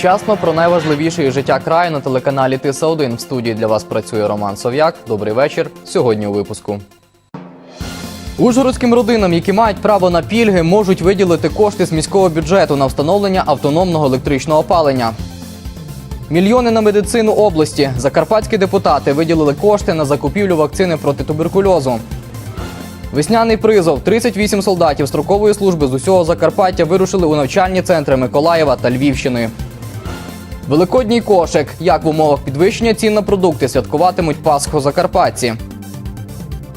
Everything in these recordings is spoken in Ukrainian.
Вчасно про найважливіше із життя краю на телеканалі Тиса 1 В студії для вас працює Роман Сов'як. Добрий вечір. Сьогодні у випуску. Ужгородським родинам, які мають право на пільги, можуть виділити кошти з міського бюджету на встановлення автономного електричного опалення. Мільйони на медицину області. Закарпатські депутати виділили кошти на закупівлю вакцини проти туберкульозу. Весняний призов 38 солдатів строкової служби з усього Закарпаття вирушили у навчальні центри Миколаєва та Львівщини. Великодній кошик. Як в умовах підвищення цін на продукти святкуватимуть Пасху Закарпатці.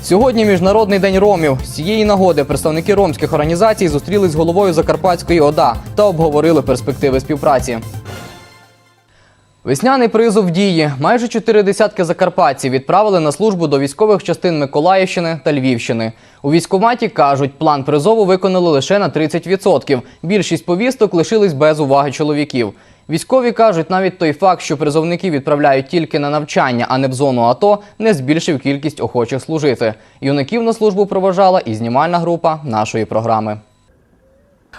Сьогодні міжнародний день ромів. З цієї нагоди представники ромських організацій зустрілись з головою Закарпатської ОДА та обговорили перспективи співпраці. Весняний призов дії. Майже чотири десятки закарпатців відправили на службу до військових частин Миколаївщини та Львівщини. У військкоматі кажуть, план призову виконали лише на 30%. Більшість повісток лишились без уваги чоловіків. Військові кажуть, навіть той факт, що призовники відправляють тільки на навчання, а не в зону АТО, не збільшив кількість охочих служити. Юнаків на службу проважала і знімальна група нашої програми.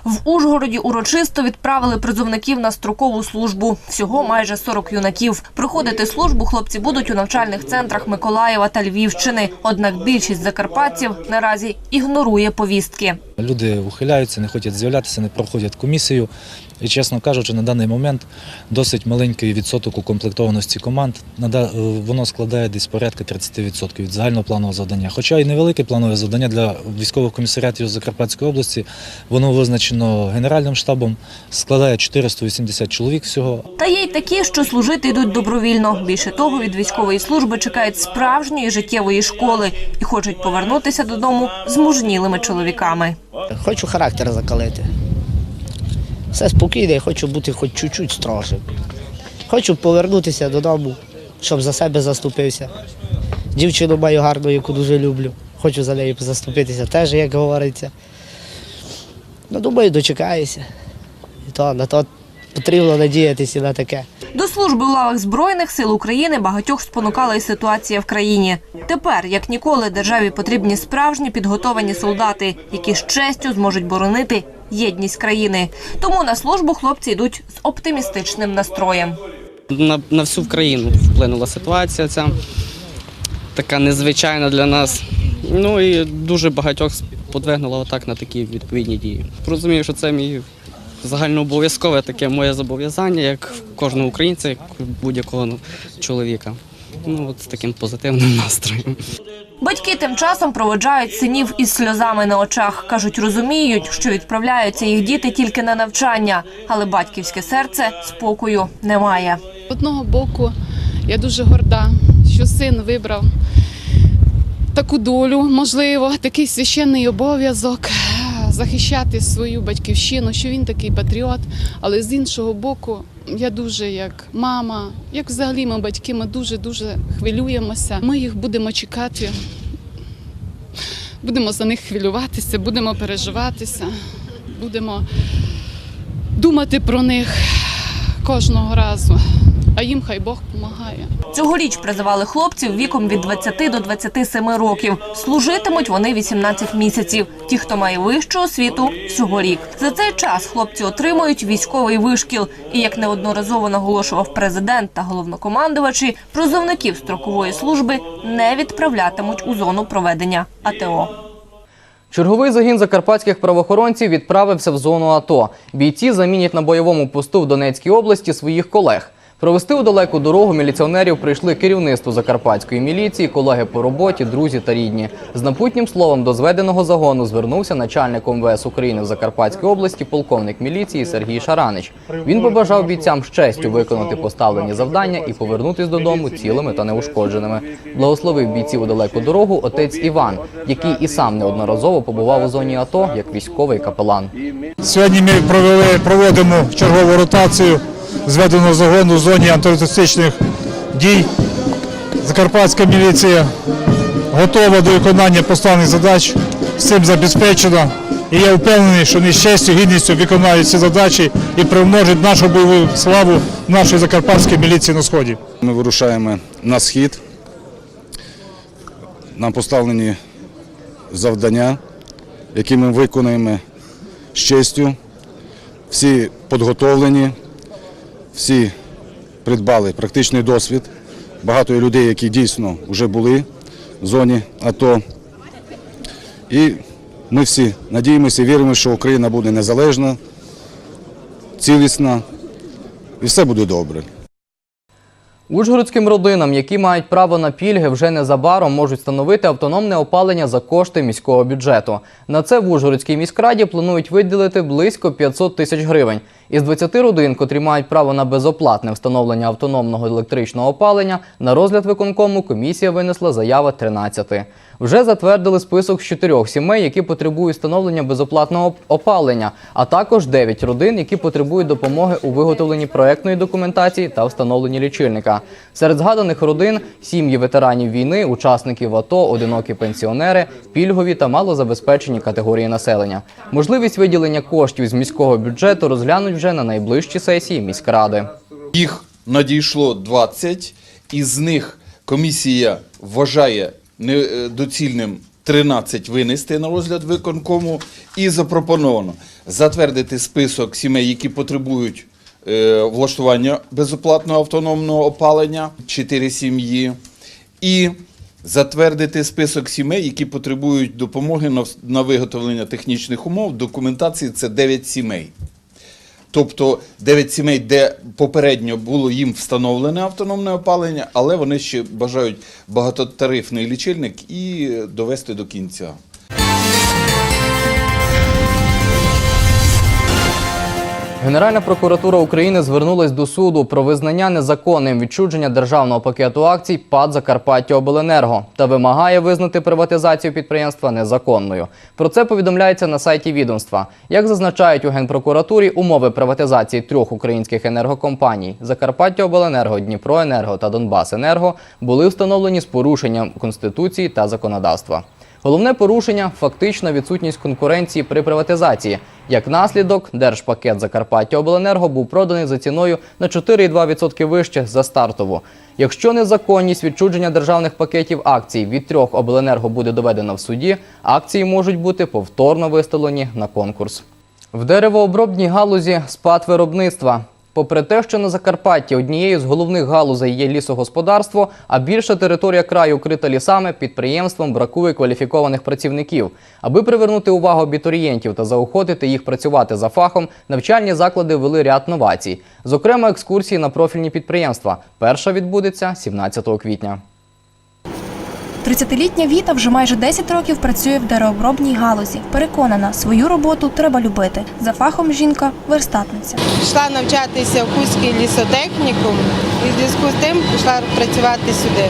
В Ужгороді урочисто відправили призовників на строкову службу. Всього майже 40 юнаків. Проходити службу хлопці будуть у навчальних центрах Миколаєва та Львівщини. Однак більшість закарпатців наразі ігнорує повістки. Люди ухиляються, не хочуть з'являтися, не проходять комісію. І, чесно кажучи, на даний момент досить маленький відсоток укомплектованості команд. Е, Воно складає десь порядка 30% від загального планового завдання. Хоча і невелике планове завдання для військових комісаріатів Закарпатської області, воно визначено Генеральним штабом, складає 480 чоловік всього. Та є й такі, що служити йдуть добровільно. Більше того, від військової служби чекають справжньої життєвої школи і хочуть повернутися додому з мужнілими чоловіками. Хочу характер закалити. Все спокійно, я хочу бути хоч чуть-чуть строжим. Хочу повернутися додому, щоб за себе заступився. Дівчину маю гарну, яку дуже люблю. Хочу за нею заступитися теж, як говориться. Ну, думаю, дочекаюся. І то на то потрібно надіятися на таке. До служби у лавах збройних сил України багатьох спонукала і ситуація в країні. Тепер, як ніколи, державі потрібні справжні підготовані солдати, які з честю зможуть боронити єдність країни. Тому на службу хлопці йдуть з оптимістичним настроєм. на, на всю країну вплинула ситуація ця така незвичайна для нас. Ну і дуже багатьох подвигнуло отак на такі відповідні дії. Розумію, що це мій загальнообов'язкове таке моє зобов'язання, як кожного українця, як будь-якого ну, чоловіка. Ну, от з таким позитивним настроєм. Батьки тим часом проводжають синів із сльозами на очах. кажуть, розуміють, що відправляються їх діти тільки на навчання, але батьківське серце спокою немає. З одного боку, я дуже горда, що син вибрав таку долю, можливо, такий священний обов'язок захищати свою батьківщину, що він такий патріот. Але з іншого боку, я дуже як мама, як взагалі ми батьки, ми дуже дуже хвилюємося. Ми їх будемо чекати. Будемо за них хвилюватися, будемо переживатися, будемо думати про них кожного разу. А їм хай Бог допомагає. Цьогоріч призивали хлопців віком від 20 до 27 років. Служитимуть вони 18 місяців. Ті, хто має вищу освіту, всього рік. За цей час хлопці отримують військовий вишкіл. І як неодноразово наголошував президент та головнокомандувачі, призовників строкової служби не відправлятимуть у зону проведення АТО. Черговий загін закарпатських правоохоронців відправився в зону АТО. Бійці замінять на бойовому посту в Донецькій області своїх колег. Провести у далеку дорогу міліціонерів прийшли керівництво закарпатської міліції, колеги по роботі, друзі та рідні. З напутнім словом до зведеного загону звернувся начальник МВС України в Закарпатській області, полковник міліції Сергій Шаранич. Він побажав бійцям з честю виконати поставлені завдання і повернутись додому цілими та неушкодженими. Благословив бійців у далеку дорогу отець Іван, який і сам неодноразово побував у зоні АТО як військовий капелан. Сьогодні ми провели, проводимо чергову ротацію зведеного загону в зоні антитерористичних дій. Закарпатська міліція готова до виконання поставлених задач, з цим забезпечена. І я впевнений, що вони з честю, гідністю виконають ці задачі і примножать нашу бойову славу нашої закарпатської міліції на сході. Ми вирушаємо на схід. Нам поставлені завдання, які ми виконуємо з честю. Всі підготовлені, всі придбали практичний досвід. Багато людей, які дійсно вже були в зоні АТО. І ми всі надіємося віримо, що Україна буде незалежна, цілісна і все буде добре. Ужгородським родинам, які мають право на пільги, вже незабаром можуть встановити автономне опалення за кошти міського бюджету. На це в Ужгородській міськраді планують виділити близько 500 тисяч гривень. Із 20 родин, котрі мають право на безоплатне встановлення автономного електричного опалення, на розгляд виконкому комісія винесла заяви 13. Вже затвердили список з чотирьох сімей, які потребують встановлення безоплатного опалення, а також 9 родин, які потребують допомоги у виготовленні проектної документації та встановленні лічильника. Серед згаданих родин сім'ї ветеранів війни, учасників АТО, одинокі пенсіонери, пільгові та малозабезпечені категорії населення. Можливість виділення коштів з міського бюджету розглянуть вже на найближчій сесії міськради. Їх надійшло 20, із них комісія вважає недоцільним 13 винести на розгляд виконкому і запропоновано затвердити список сімей, які потребують е, влаштування безоплатного автономного опалення, 4 сім'ї, і затвердити список сімей, які потребують допомоги на виготовлення технічних умов. Документації це 9 сімей. Тобто 9 сімей, де попередньо було їм встановлене автономне опалення, але вони ще бажають багатотарифний лічильник і довести до кінця. Генеральна прокуратура України звернулась до суду про визнання незаконним відчудження державного пакету акцій ПАД Закарпаття Обленерго та вимагає визнати приватизацію підприємства незаконною. Про це повідомляється на сайті відомства. Як зазначають у генпрокуратурі, умови приватизації трьох українських енергокомпаній Закарпаття Обленерго, Дніпроенерго та Донбасенерго були встановлені з порушенням конституції та законодавства. Головне порушення фактична відсутність конкуренції при приватизації. Як наслідок, держпакет Закарпаття Обленерго був проданий за ціною на 4,2% вище за стартову. Якщо незаконність відчудження державних пакетів акцій від трьох обленерго буде доведена в суді, акції можуть бути повторно виставлені на конкурс. В деревообробній галузі спад виробництва. Попри те, що на Закарпатті однією з головних галузей є лісогосподарство, а більша територія краю укрита лісами, підприємствам бракує кваліфікованих працівників. Аби привернути увагу абітурієнтів та заохотити їх працювати за фахом, навчальні заклади ввели ряд новацій. Зокрема, екскурсії на профільні підприємства. Перша відбудеться 17 квітня. 30-літня Віта вже майже 10 років працює в деревообробній галузі. Переконана, свою роботу треба любити. За фахом жінка верстатниця. Пішла навчатися в Кузький лісотехнікум і в зв'язку з тим пішла працювати сюди.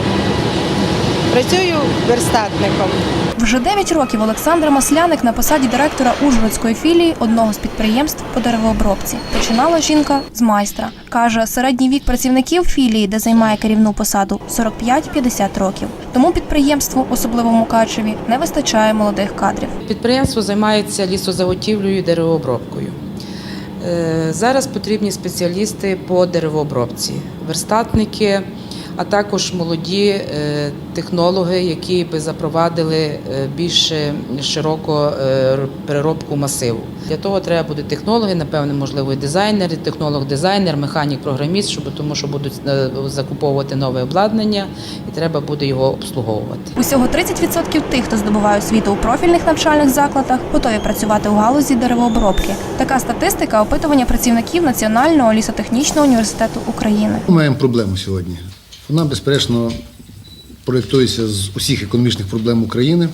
Працюю верстатником. Вже 9 років Олександра Масляник на посаді директора Ужгородської філії одного з підприємств по деревообробці. Починала жінка з майстра. Каже, середній вік працівників філії, де займає керівну посаду, 45-50 років. Тому підприємству, особливо в Мукачеві, не вистачає молодих кадрів. Підприємство займається лісозаготівлею і деревообробкою. Е, Зараз потрібні спеціалісти по деревообробці, верстатники, а також молоді е, технологи, які би запровадили е, більш широко е, переробку масиву. Для того треба будуть технологи, напевне, можливо, і дизайнери, технолог-дизайнер, механік-програміст, щоб тому, що будуть закуповувати нове обладнання, і треба буде його обслуговувати. Усього 30% тих, хто здобуває освіту у профільних навчальних закладах, готові працювати у галузі деревообробки. Така статистика опитування працівників Національного лісотехнічного університету України. Ми маємо проблему сьогодні. Вона, безперечно, проєктується з усіх економічних проблем України.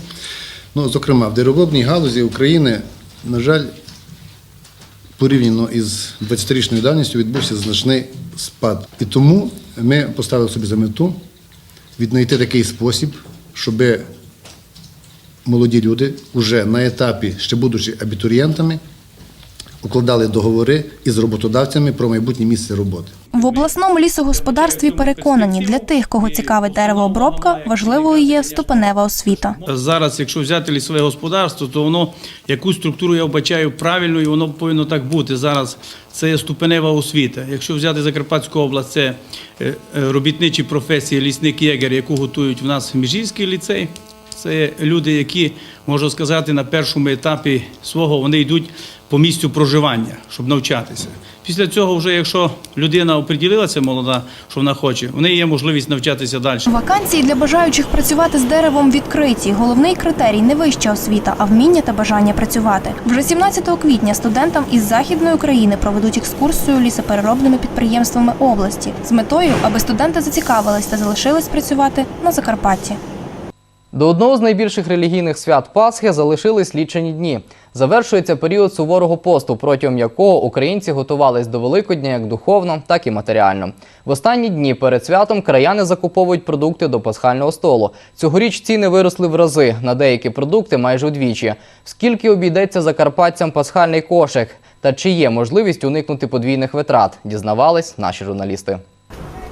Ну, зокрема, в деревообробній галузі України, на жаль, порівняно із 20-річною давністю відбувся значний спад. І тому ми поставили собі за мету віднайти такий спосіб, щоб молоді люди вже на етапі, ще будучи абітурієнтами, укладали договори із роботодавцями про майбутнє місце роботи. В обласному лісогосподарстві переконані, для тих, кого цікавить деревообробка, важливою є ступенева освіта. Зараз, якщо взяти лісове господарство, то воно яку структуру я вбачаю правильно, і воно повинно так бути. Зараз це є ступенева освіта. Якщо взяти Закарпатську область, це е, е, робітничі професії, лісник єгер, яку готують в нас Міжівський ліцей. Це люди, які, можу сказати, на першому етапі свого вони йдуть по місцю проживання, щоб навчатися. Після цього, вже якщо людина оприділилася молода, що вона хоче, в неї є можливість навчатися далі. Вакансії для бажаючих працювати з деревом відкриті. Головний критерій не вища освіта, а вміння та бажання працювати. Вже 17 квітня студентам із західної України проведуть екскурсію лісопереробними підприємствами області з метою, аби студенти зацікавились та залишились працювати на Закарпатті. До одного з найбільших релігійних свят Пасхи залишились лічені дні. Завершується період суворого посту, протягом якого українці готувались до Великодня як духовно, так і матеріально. В останні дні перед святом краяни закуповують продукти до пасхального столу. Цьогоріч ціни виросли в рази, на деякі продукти майже вдвічі. Скільки обійдеться закарпатцям пасхальний кошик? Та чи є можливість уникнути подвійних витрат? Дізнавались наші журналісти.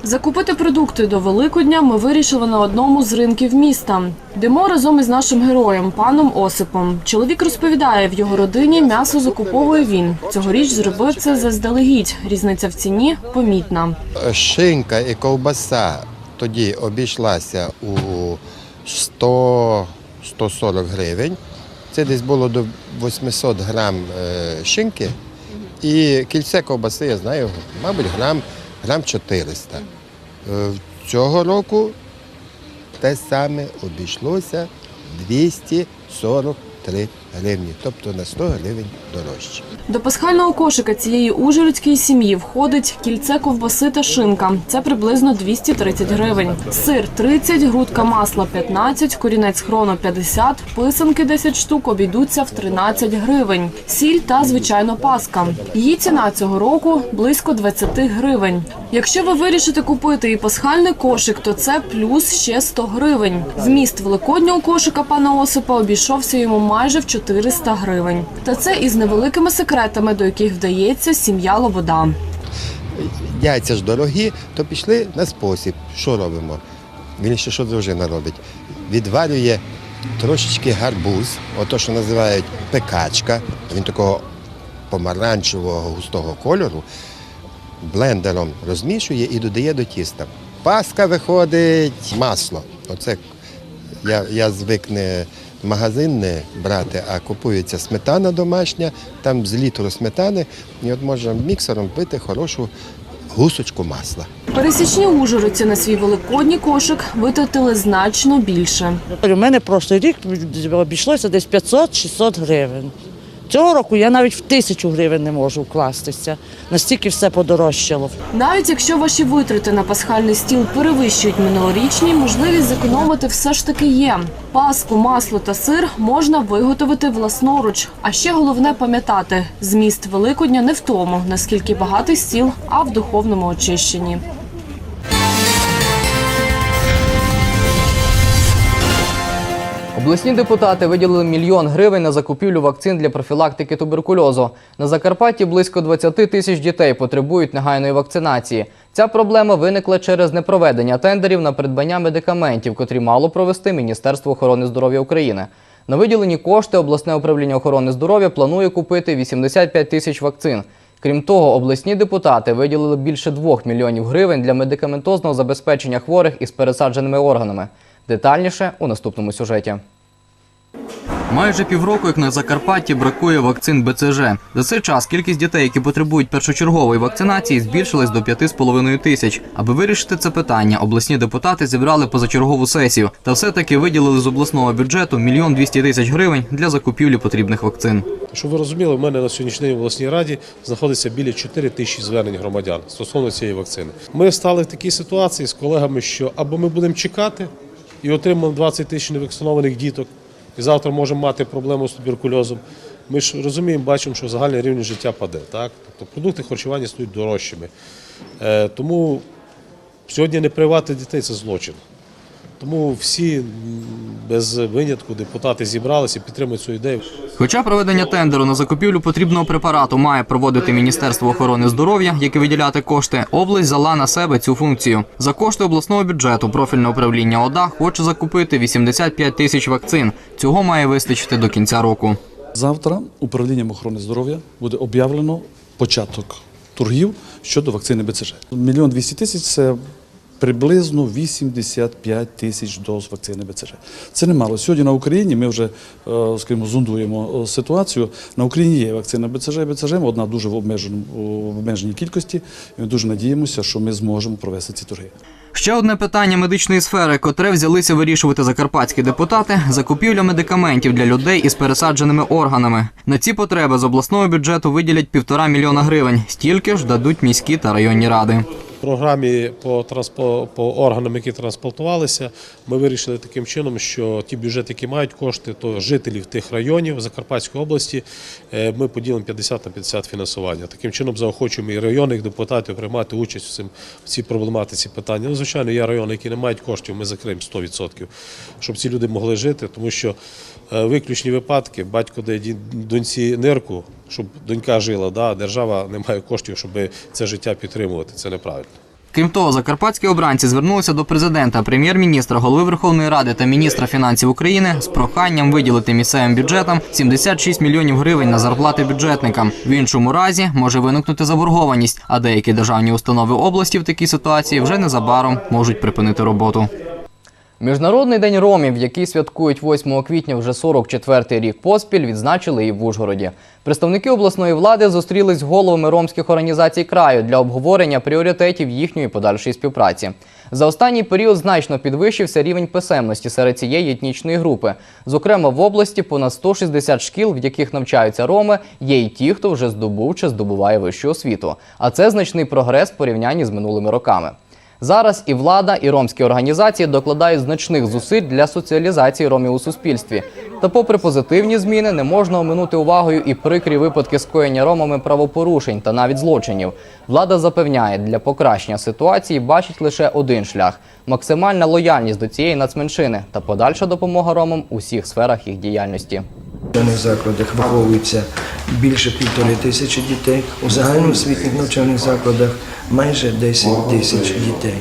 Закупити продукти до Великодня ми вирішили на одному з ринків міста. Йдемо разом із нашим героєм, паном Осипом. Чоловік розповідає, в його родині м'ясо закуповує він. Цьогоріч зробив це заздалегідь. Різниця в ціні помітна. Шинка і ковбаса тоді обійшлася у 100 140 гривень. Це десь було до 800 грам е, шинки. І кільце ковбаси, я знаю, мабуть, грам, грам 400. Е, Цього року те саме обійшлося 243 гривні, тобто на 100 гривень дорожче. До пасхального кошика цієї ужгородської сім'ї входить кільце ковбаси та шинка. Це приблизно 230 гривень. Сир 30, грудка масла 15, корінець хрону 50, писанки 10 штук обійдуться в 13 гривень. Сіль та, звичайно, паска. Її ціна цього року близько 20 гривень. Якщо ви вирішите купити і пасхальний кошик, то це плюс ще 100 гривень. Зміст великоднього кошика пана Осипа обійшовся йому майже в 400 гривень. Та це із невеликими секретами, до яких вдається сім'я Лобода. яйця ж дорогі, то пішли на спосіб. Що робимо? Він ще що дружина робить? Відварює трошечки гарбуз, ото що називають пекачка, він такого помаранчевого густого кольору, блендером розмішує і додає до тіста. Паска виходить масло. Оце я, я звик не магазинне брати, а купується сметана домашня, там з літру сметани, і от можна міксером вбити хорошу гусочку масла. Пересічні ужгородці на свій великодній кошик витратили значно більше. У мене прошлий рік обійшлося десь 500-600 гривень. Цього року я навіть в тисячу гривень не можу вкластися. Настільки все подорожчало. Навіть якщо ваші витрати на пасхальний стіл перевищують минулорічні, можливість зекономити все ж таки є. Паску, масло та сир можна виготовити власноруч. А ще головне пам'ятати: зміст Великодня не в тому, наскільки багатий стіл, а в духовному очищенні. Обласні депутати виділили мільйон гривень на закупівлю вакцин для профілактики туберкульозу. На Закарпатті близько 20 тисяч дітей потребують негайної вакцинації. Ця проблема виникла через непроведення тендерів на придбання медикаментів, котрі мало провести Міністерство охорони здоров'я України. На виділені кошти обласне управління охорони здоров'я планує купити 85 тисяч вакцин. Крім того, обласні депутати виділили більше 2 мільйонів гривень для медикаментозного забезпечення хворих із пересадженими органами. Детальніше у наступному сюжеті. Майже півроку, як на Закарпатті, бракує вакцин БЦЖ. За цей час кількість дітей, які потребують першочергової вакцинації, збільшилась до 5,5 тисяч. Аби вирішити це питання, обласні депутати зібрали позачергову сесію та все-таки виділили з обласного бюджету мільйон 200 тисяч гривень для закупівлі потрібних вакцин. Щоб ви розуміли, в мене на сьогоднішній день обласній раді знаходиться біля 4 тисячі звернень громадян стосовно цієї вакцини. Ми стали в такій ситуації з колегами, що або ми будемо чекати і отримаємо 20 тисяч невакцинованих діток, і завтра можемо мати проблему з туберкульозом. Ми ж розуміємо, бачимо, що загальний рівень життя паде. Так? Тобто продукти харчування стають дорожчими. Е, тому сьогодні не привати дітей це злочин. Тому всі без винятку депутати зібралися підтримують цю ідею. Хоча проведення тендеру на закупівлю потрібного препарату має проводити Міністерство охорони здоров'я, яке виділяти кошти, область взяла на себе цю функцію. За кошти обласного бюджету профільне управління ОДА хоче закупити 85 тисяч вакцин. Цього має вистачити до кінця року. Завтра управлінням охорони здоров'я буде об'явлено початок торгів щодо вакцини БЦЖ. Мільйон двісті тисяч це приблизно 85 тисяч доз вакцини БЦЖ. Це немало. Сьогодні на Україні ми вже, е, скажімо, зондуємо е, ситуацію. На Україні є вакцина БЦЖ БЦЖ, одна дуже в обмеженій кількості. І ми дуже надіємося, що ми зможемо провести ці торги. Ще одне питання медичної сфери, котре взялися вирішувати закарпатські депутати закупівля медикаментів для людей із пересадженими органами. На ці потреби з обласного бюджету виділять півтора мільйона гривень. Стільки ж дадуть міські та районні ради. Програмі по, транспо, по органам, які транспортувалися, ми вирішили таким чином, що ті бюджети, які мають кошти, то жителів тих районів Закарпатської області, е, ми поділимо 50 на 50 фінансування. Таким чином заохочуємо і районних депутатів приймати участь в, цим, в цій проблематиці питання. Ну, звичайно, є райони, які не мають коштів, ми закриємо 100%, щоб ці люди могли жити, тому що виключні випадки, батько дає доньці нирку, щоб донька жила, да, держава не має коштів, щоб це життя підтримувати. Це неправильно. Крім того, закарпатські обранці звернулися до президента, прем'єр-міністра, голови Верховної Ради та міністра фінансів України з проханням виділити місцевим бюджетам 76 мільйонів гривень на зарплати бюджетникам. В іншому разі може виникнути заборгованість, а деякі державні установи області в такій ситуації вже незабаром можуть припинити роботу. Міжнародний день ромів, який святкують 8 квітня вже 44-й рік поспіль, відзначили і в Ужгороді. Представники обласної влади зустрілись з головами ромських організацій краю для обговорення пріоритетів їхньої подальшої співпраці. За останній період значно підвищився рівень писемності серед цієї етнічної групи. Зокрема, в області понад 160 шкіл, в яких навчаються роми, є й ті, хто вже здобув чи здобуває вищу освіту. А це значний прогрес в порівнянні з минулими роками. Зараз і влада, і ромські організації докладають значних зусиль для соціалізації ромів у суспільстві. Та, попри позитивні зміни, не можна оминути увагою і прикрі випадки скоєння ромами правопорушень та навіть злочинів. Влада запевняє, для покращення ситуації бачить лише один шлях максимальна лояльність до цієї нацменшини та подальша допомога ромам у всіх сферах їх діяльності. Навчальних закладах виховується більше півтори тисячі дітей. У загальноосвітніх навчальних закладах майже 10 тисяч дітей.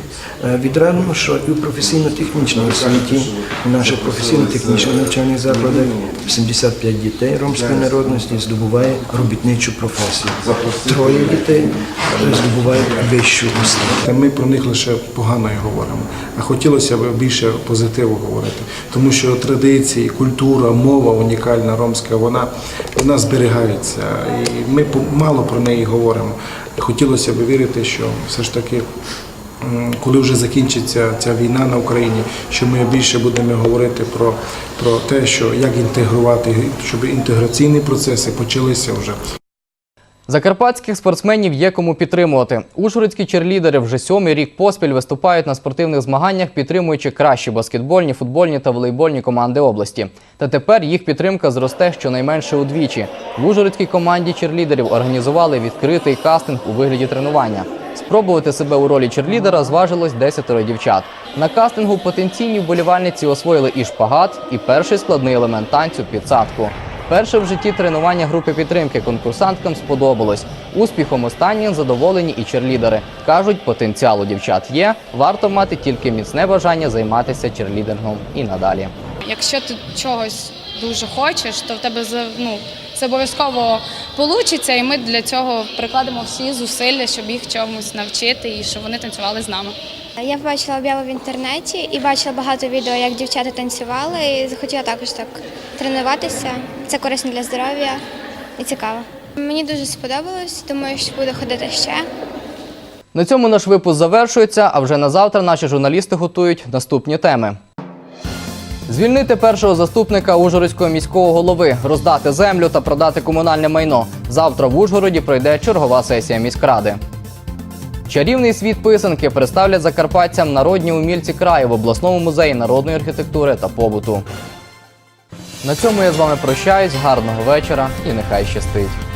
Е, Відрадно, що і у професійно-технічній освіті, у наших професійно-технічних навчальних закладах 75 дітей ромської народності здобуває робітничу професію. Троє дітей здобувають вищу освіту. Ми про них лише погано говоримо. А хотілося б більше позитиву говорити, тому що традиції, культура, мова унікальна ромська, вона, вона зберігається. І ми мало про неї говоримо. Хотілося б вірити, що все ж таки. Коли вже закінчиться ця війна на Україні, що ми більше будемо говорити про, про те, що як інтегрувати, щоб інтеграційні процеси почалися вже. Закарпатських спортсменів є кому підтримувати. Ужгородські черлідери вже сьомий рік поспіль виступають на спортивних змаганнях, підтримуючи кращі баскетбольні, футбольні та волейбольні команди області. Та тепер їх підтримка зросте щонайменше удвічі. В Ужгородській команді черлідерів організували відкритий кастинг у вигляді тренування. Спробувати себе у ролі черлідера зважилось десятеро дівчат. На кастингу потенційні вболівальниці освоїли і шпагат, і перший складний елемент танцю підсадку. Перше в житті тренування групи підтримки конкурсанткам сподобалось. Успіхом останнім задоволені і черлідери. Кажуть, потенціал у дівчат є. Варто мати тільки міцне бажання займатися черлідингом і надалі. Якщо ти чогось дуже хочеш, то в тебе ну, це обов'язково вийде, і ми для цього прикладемо всі зусилля, щоб їх чомусь навчити і щоб вони танцювали з нами. Я бачила об'яви в інтернеті і бачила багато відео, як дівчата танцювали, і захотіла також так тренуватися. Це корисно для здоров'я і цікаво. Мені дуже сподобалось, думаю, що буду ходити ще. На цьому наш випуск завершується. А вже на завтра наші журналісти готують наступні теми. Звільнити першого заступника Ужгородського міського голови, роздати землю та продати комунальне майно. Завтра в Ужгороді пройде чергова сесія міськради. Чарівний світ писанки представлять закарпатцям народні умільці краю в обласному музеї народної архітектури та побуту. На цьому я з вами прощаюсь. Гарного вечора і нехай щастить.